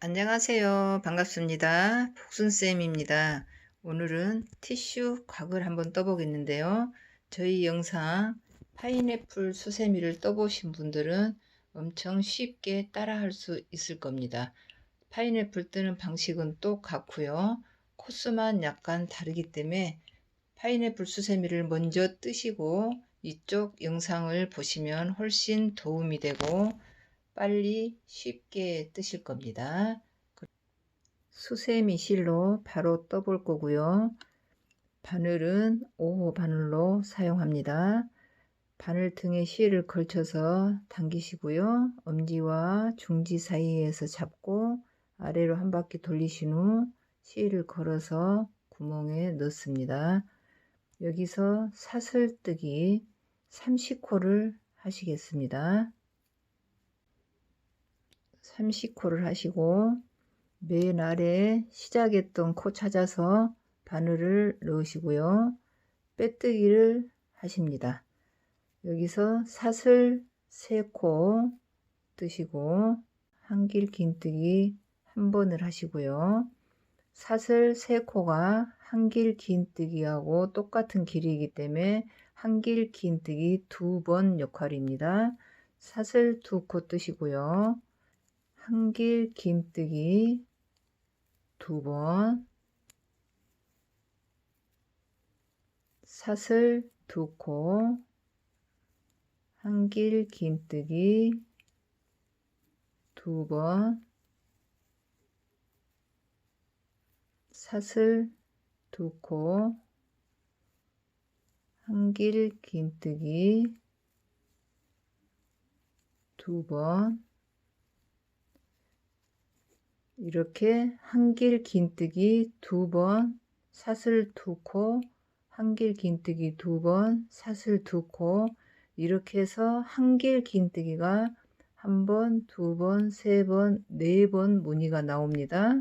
안녕하세요. 반갑습니다. 복순쌤입니다. 오늘은 티슈 곽을 한번 떠보겠는데요. 저희 영상 파인애플 수세미를 떠보신 분들은 엄청 쉽게 따라할 수 있을 겁니다. 파인애플 뜨는 방식은 똑같고요. 코스만 약간 다르기 때문에 파인애플 수세미를 먼저 뜨시고 이쪽 영상을 보시면 훨씬 도움이 되고 빨리 쉽게 뜨실 겁니다. 수세미 실로 바로 떠볼 거고요. 바늘은 5호 바늘로 사용합니다. 바늘 등에 실을 걸쳐서 당기시고요. 엄지와 중지 사이에서 잡고 아래로 한 바퀴 돌리신 후 실을 걸어서 구멍에 넣습니다. 여기서 사슬뜨기 30코를 하시겠습니다. 30코를 하시고 맨 아래 시작했던 코 찾아서 바늘을 넣으시고요. 빼뜨기를 하십니다. 여기서 사슬 3코 뜨시고 한길 긴뜨기 한 번을 하시고요. 사슬 3코가 한길 긴뜨기하고 똑같은 길이기 때문에 한길 긴뜨기 두 번 역할입니다. 사슬 두코 뜨시고요. 한길 긴뜨기 두 번, 사슬 두 코, 한길 긴뜨기 두 번, 사슬 두 코, 한길 긴뜨기 두 번, 이렇게 한길 긴뜨기 두 번, 사슬 두 코, 한길 긴뜨기 두 번, 사슬 두 코, 이렇게 해서 한길 긴뜨기가 한 번, 두 번, 세 번, 네 번 무늬가 나옵니다.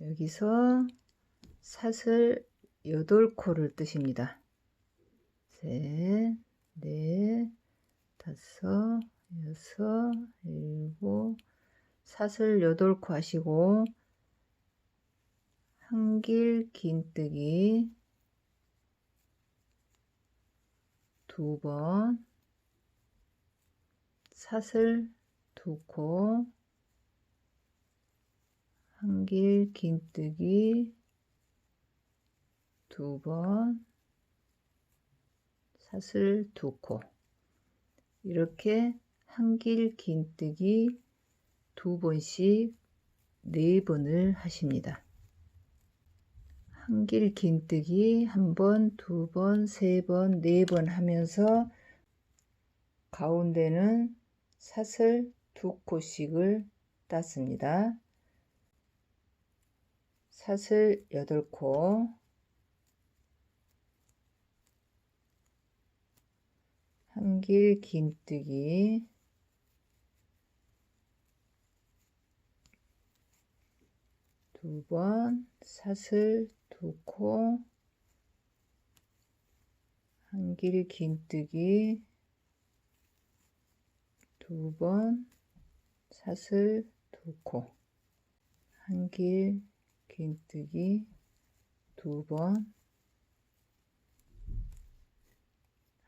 여기서 사슬 8코를 뜨십니다. 셋, 넷, 다섯, 여섯, 일곱, 사슬 여덟 코 하시고 한길 긴뜨기 두 번, 사슬 두 코, 한길 긴뜨기 두 번, 사슬 두 코. 이렇게 한길 긴뜨기 두 번씩 네 번을 하십니다. 한길 긴뜨기 한 번, 두 번, 세 번, 네 번 하면서 가운데는 사슬 두 코씩을 땄습니다. 사슬 8코 한길 긴뜨기 두 번, 사슬 두 코, 한길 긴뜨기 두 번, 사슬 두 코, 한길 긴뜨기 두 번,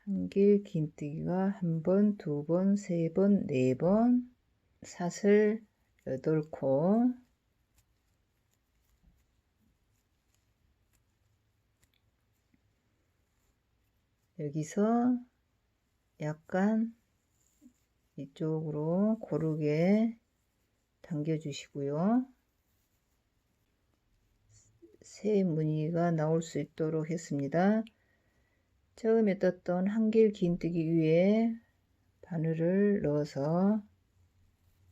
한길 긴뜨기가 한 번, 두 번, 세 번, 네 번, 사슬 여덟 코, 여기서 약간 이쪽으로 고르게 당겨 주시고요. 새 무늬가 나올 수 있도록 했습니다. 처음에 떴던 한길 긴뜨기 위에 바늘을 넣어서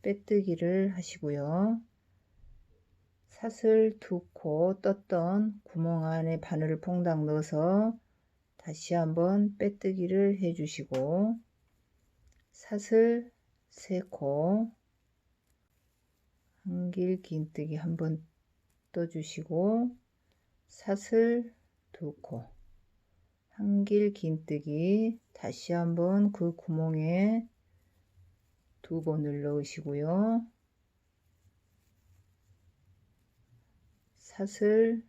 빼뜨기를 하시고요. 사슬 두 코 떴던 구멍 안에 바늘을 퐁당 넣어서 다시 한번 빼뜨기를 해주시고 사슬 3코 한길 긴뜨기 한번 떠주시고 사슬 2코 한길 긴뜨기 다시 한번 그 구멍에 두 번을 넣으시고요. 사슬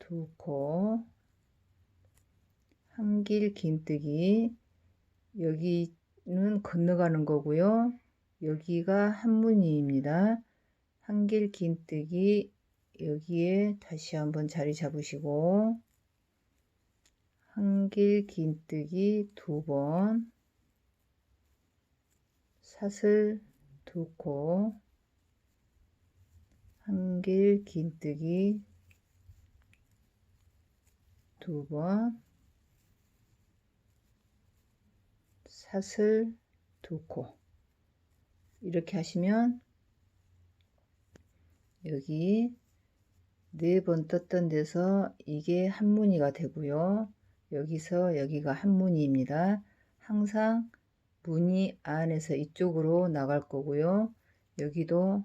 두 코, 한길 긴뜨기, 여기는 건너가는 거고요. 여기가 한무늬입니다. 한길 긴뜨기 여기에 다시 한번 자리 잡으시고 한길 긴뜨기 두 번 사슬 두코 한길 긴뜨기 두번 사슬 두코 이렇게 하시면 여기 네 번 떴던 데서 이게 한 무늬가 되고요. 여기서 여기가 한 무늬입니다. 항상 무늬 안에서 이쪽으로 나갈 거고요. 여기도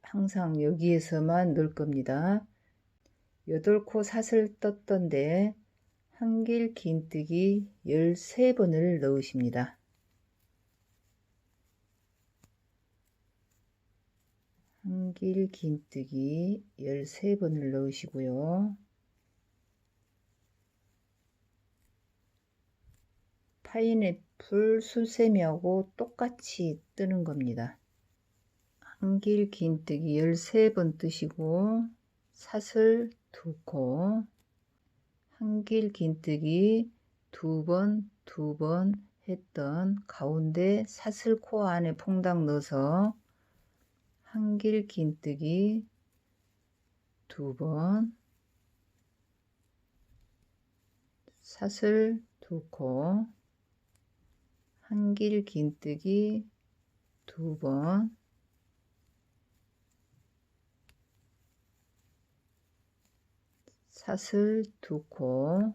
항상 여기에서만 넣을 겁니다. 8코 사슬 떴던데 한길 긴뜨기 13번을 넣으십니다. 한길 긴뜨기 13번을 넣으시고요. 파인애플 수세미하고 똑같이 뜨는 겁니다. 한길 긴뜨기 13번 뜨시고 사슬 2코 한 길 긴뜨기 두 번, 두 번 했던 가운데 사슬 코 안에 퐁당 넣어서 한 길 긴뜨기 두 번, 사슬 두 코, 한길 긴뜨기 두 번, 사슬 두 코,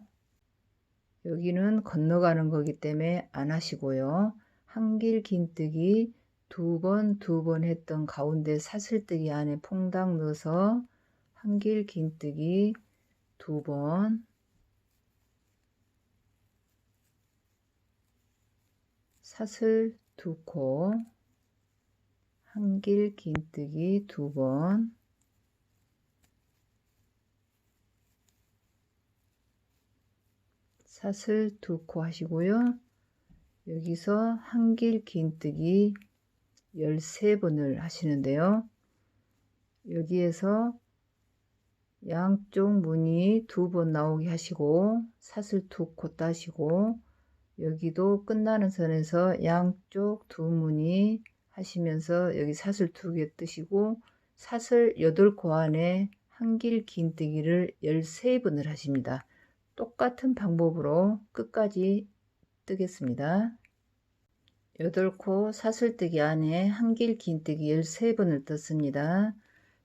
여기는 건너가는 거기 때문에 안 하시고요. 한길 긴뜨기 두 번, 두 번 했던 가운데 사슬뜨기 안에 퐁당 넣어서 한길 긴뜨기 두 번, 사슬 두 코, 한길 긴뜨기 두 번, 사슬 두 코 하시고요. 여기서 한길 긴뜨기 13번을 하시는데요. 여기에서 양쪽 무늬 두 번 나오게 하시고 사슬 두 코 따시고 여기도 끝나는 선에서 양쪽 두 무늬 하시면서 여기 사슬 두 개 뜨시고 사슬 8코 안에 한길 긴뜨기를 13번을 하십니다. 똑같은 방법으로 끝까지 뜨겠습니다. 8코 사슬뜨기 안에 한길 긴뜨기 13번을 떴습니다.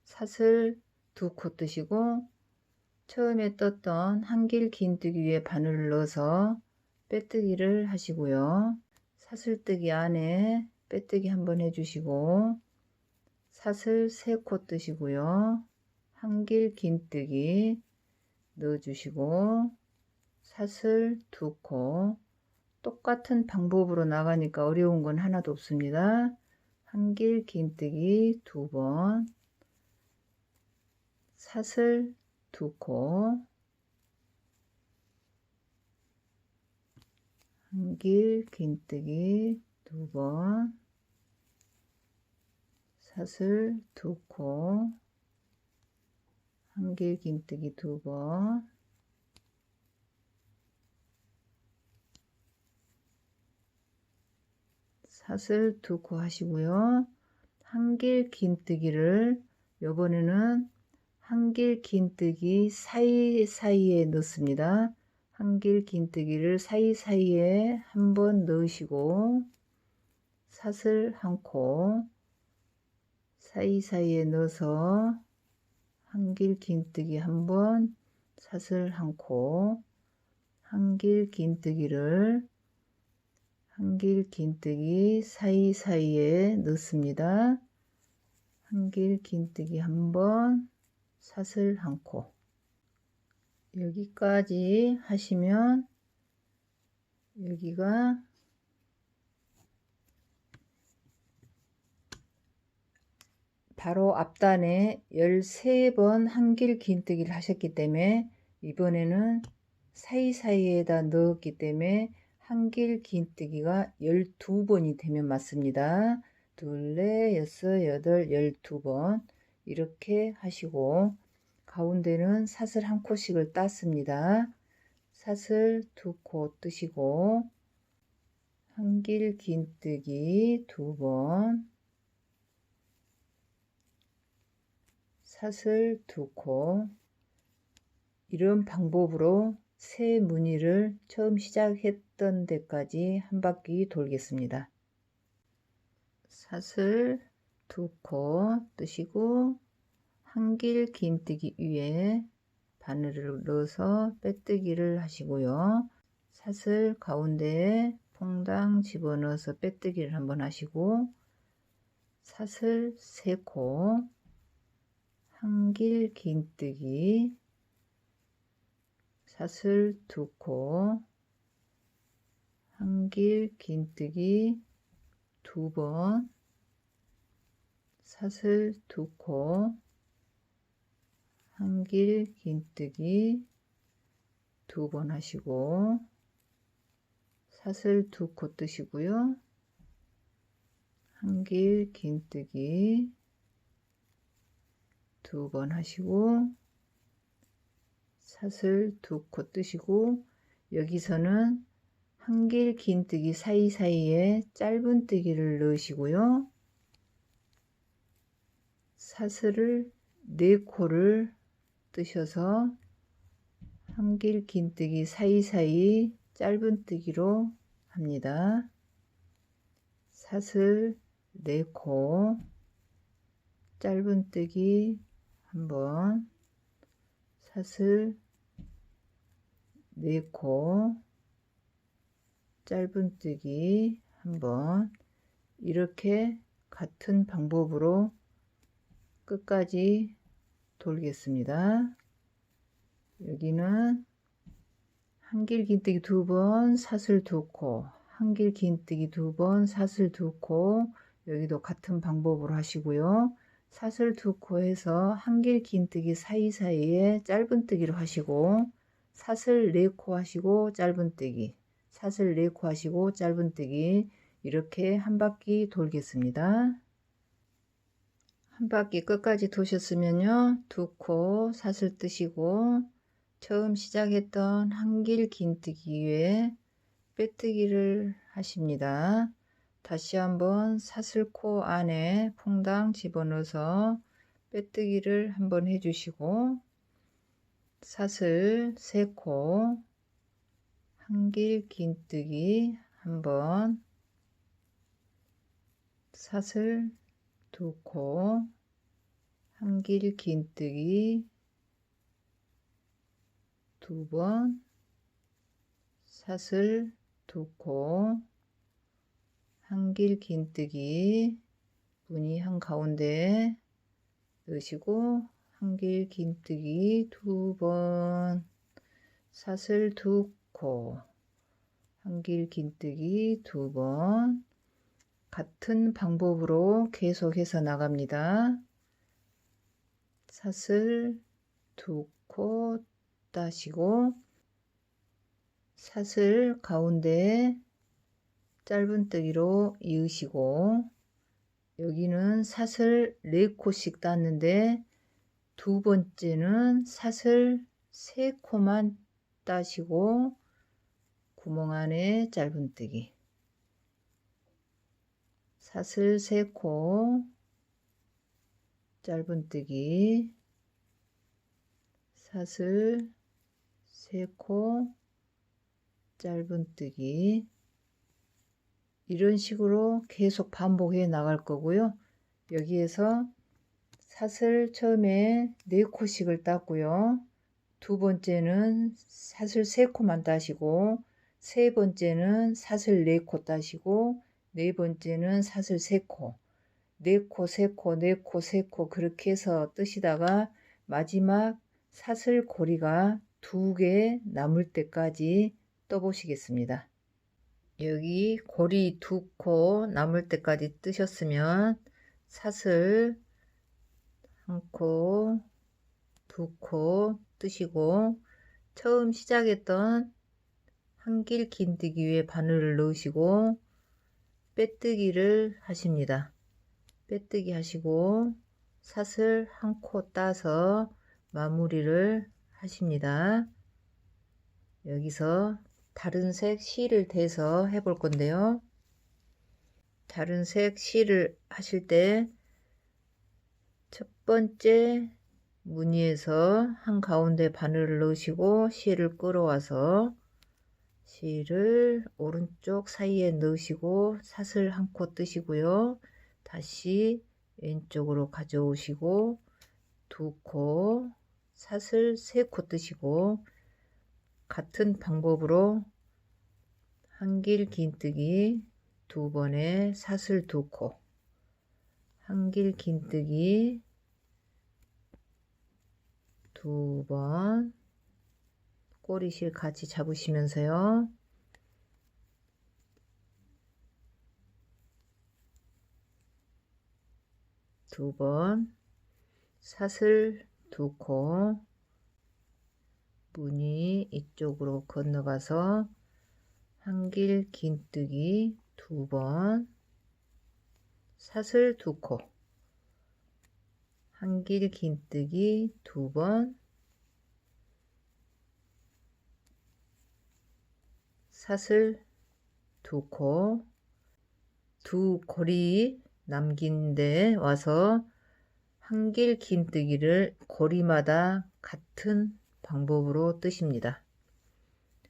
사슬 2코 뜨시고 처음에 떴던 한길 긴뜨기 위에 바늘을 넣어서 빼뜨기를 하시고요. 사슬뜨기 안에 빼뜨기 한번 해주시고 사슬 3코 뜨시고요. 한길 긴뜨기 넣어주시고 사슬 2코 똑같은 방법으로 나가니까 어려운 건 하나도 없습니다. 한길 긴뜨기 두 번, 사슬 두 코, 한길 긴뜨기 두 번, 사슬 두 코, 한길 긴뜨기 두 번, 사슬 두코 하시고요. 한길 긴뜨기를 요번에는 한길 긴뜨기 사이사이에 넣습니다. 한길 긴뜨기를 사이사이에 한 번 넣으시고 사슬 한 코 사이사이에 넣어서 한길 긴뜨기 한 번 사슬 한 코 한길 긴뜨기를 한길 긴뜨기 사이사이에 넣습니다. 한길 긴뜨기 한번 사슬 한 코 여기까지 하시면 여기가 바로 앞단에 13번 한길 긴뜨기를 하셨기 때문에 이번에는 사이사이에다 넣었기 때문에 한길 긴뜨기가 12번이 되면 맞습니다. 둘, 넷, 여섯, 여덟, 열두 번 이렇게 하시고 가운데는 사슬 한 코씩을 땄습니다. 사슬 두 코 뜨시고 한길 긴뜨기 두 번 사슬 두 코 이런 방법으로 새 무늬를 처음 시작했 던 데까지 한 바퀴 돌겠습니다. 사슬 두 코 뜨시고 한길 긴뜨기 위에 바늘을 넣어서 빼뜨기를 하시고요. 사슬 가운데에 퐁당 집어넣어서 빼뜨기를 한번 하시고 사슬 세 코 한길 긴뜨기 사슬 두 코 한길 긴뜨기 두 번 사슬 두 코 한길 긴뜨기 두 번 하시고 사슬 두 코 뜨시고요. 한길 긴뜨기 두 번 하시고 사슬 두 코 뜨시고 여기서는 한길 긴뜨기 사이사이에 짧은 뜨기를 넣으시고요. 사슬을 네 코를 뜨셔서 한길 긴뜨기 사이사이 짧은 뜨기로 합니다. 사슬 4코 짧은 뜨기 한번 사슬 4코 짧은 뜨기 한번 이렇게 같은 방법으로 끝까지 돌겠습니다. 여기는 한길 긴뜨기 두 번, 사슬 두 코, 한길 긴뜨기 두 번, 사슬 두 코, 여기도 같은 방법으로 하시고요. 사슬 두코 해서 한길 긴뜨기 사이사이에 짧은 뜨기로 하시고, 사슬 네 코 하시고, 짧은 뜨기, 사슬 네코 하시고, 짧은 뜨기, 이렇게 한 바퀴 돌겠습니다. 한 바퀴 끝까지 도셨으면요. 두 코 사슬 뜨시고 처음 시작했던 한길 긴뜨기에 빼뜨기를 하십니다. 다시 한번 사슬코 안에 퐁당 집어넣어서 빼뜨기를 한번 해주시고 사슬 세코 한길 긴뜨기 한번 사슬 두 코, 한길 긴뜨기 두 번, 사슬 두 코, 한길 긴뜨기 무늬 한 가운데 넣으시고 한길 긴뜨기 두 번, 사슬 두 코, 한길 긴뜨기 두 번, 같은 방법으로 계속해서 나갑니다. 사슬 두 코 따시고 사슬 가운데 짧은 뜨기로 이으시고 여기는 사슬 4코씩 땄는데 두 번째는 사슬 3코만 따시고 구멍 안에 짧은 뜨기. 사슬 3코 짧은뜨기. 사슬 3코 짧은뜨기. 이런 식으로 계속 반복해 나갈 거고요. 여기에서 사슬 처음에 4코씩을 땄고요. 두 번째는 사슬 3코만 따시고 세 번째는 사슬 4코 따시고 네 번째는 사슬 세 코, 네 코, 세 코, 네 코, 세 코 그렇게 해서 뜨시다가 마지막 사슬 고리가 두 개 남을 때까지 떠보시겠습니다. 여기 고리 두 코 남을 때까지 뜨셨으면 사슬 한 코, 두 코 뜨시고 처음 시작했던 한길 긴뜨기 위에 바늘을 넣으시고 빼뜨기를 하십니다. 빼뜨기 하시고 사슬 한 코 따서 마무리를 하십니다. 여기서 다른 색 실을 대서 해볼 건데요. 다른 색 실을 하실 때 첫 번째 무늬에서 한 가운데 바늘을 넣으시고 실을 끌어와서 실을 오른쪽 사이에 넣으시고 사슬 한 코 뜨시고요. 다시 왼쪽으로 가져오시고 두 코, 사슬 세 코 뜨시고 같은 방법으로 한 길 긴뜨기 두 번에 사슬 두 코, 한 길 긴뜨기 두 번, 꼬리실 같이 잡으시면서요. 두 번, 사슬 두 코, 무늬 이쪽으로 건너가서 한길 긴뜨기 두 번, 사슬 두 코, 한길 긴뜨기 두 번, 사슬 두 코, 두 고리 남긴 데 와서 한길 긴뜨기를 고리마다 같은 방법으로 뜨십니다.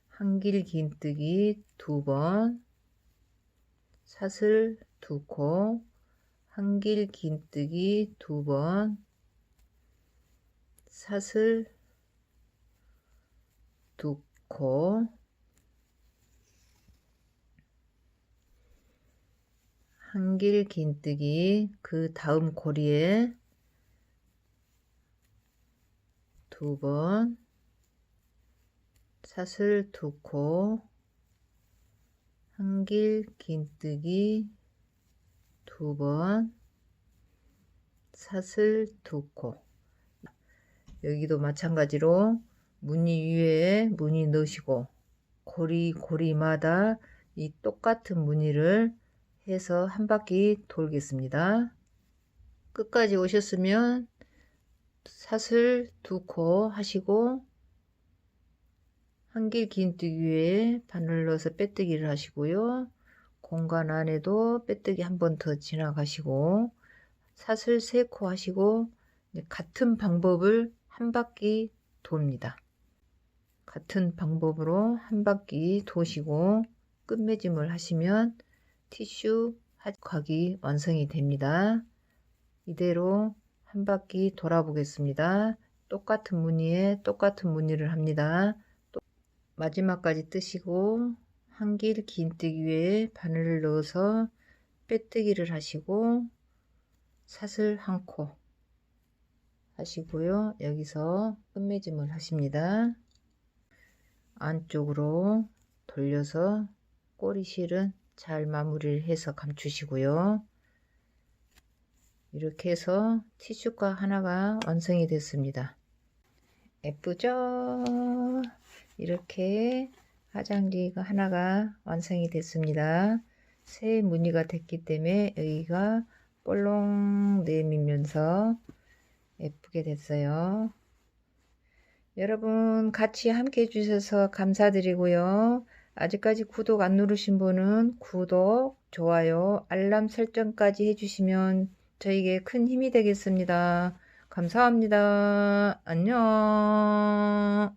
한길 긴뜨기 두 번, 사슬 두 코, 한길 긴뜨기 두 번, 사슬 두 코, 한길 긴뜨기 그 다음 고리에 두 번, 사슬 두 코, 한길 긴뜨기 두 번, 사슬 두 코. 여기도 마찬가지로 무늬 위에 무늬 넣으시고 고리 고리마다 이 똑같은 무늬를 해서 한 바퀴 돌겠습니다. 끝까지 오셨으면 사슬 두 코 하시고 한 길 긴뜨기 위에 바늘 넣어서 빼뜨기를 하시고요. 공간 안에도 빼뜨기 한 번 더 지나가시고 사슬 세 코 하시고 같은 방법을 한 바퀴 돕니다. 같은 방법으로 한 바퀴 도시고 끝매짐을 하시면 티슈 각이 완성이 됩니다. 이대로 한 바퀴 돌아보겠습니다. 똑같은 무늬에 똑같은 무늬를 합니다. 마지막까지 뜨시고 한 길 긴뜨기 위에 바늘을 넣어서 빼뜨기를 하시고 사슬 한 코 하시고요. 여기서 끝매짐을 하십니다. 안쪽으로 돌려서 꼬리 실은 잘 마무리를 해서 감추시고요. 이렇게 해서 티슈가 하나가 완성이 됐습니다. 예쁘죠? 이렇게 화장지가 하나가 완성이 됐습니다. 새 무늬가 됐기 때문에 여기가 볼록 내밀면서 예쁘게 됐어요. 여러분 같이 함께 해주셔서 감사드리고요. 아직까지 구독 안 누르신 분은 구독, 좋아요, 알람 설정까지 해주시면 저에게 큰 힘이 되겠습니다. 감사합니다. 안녕.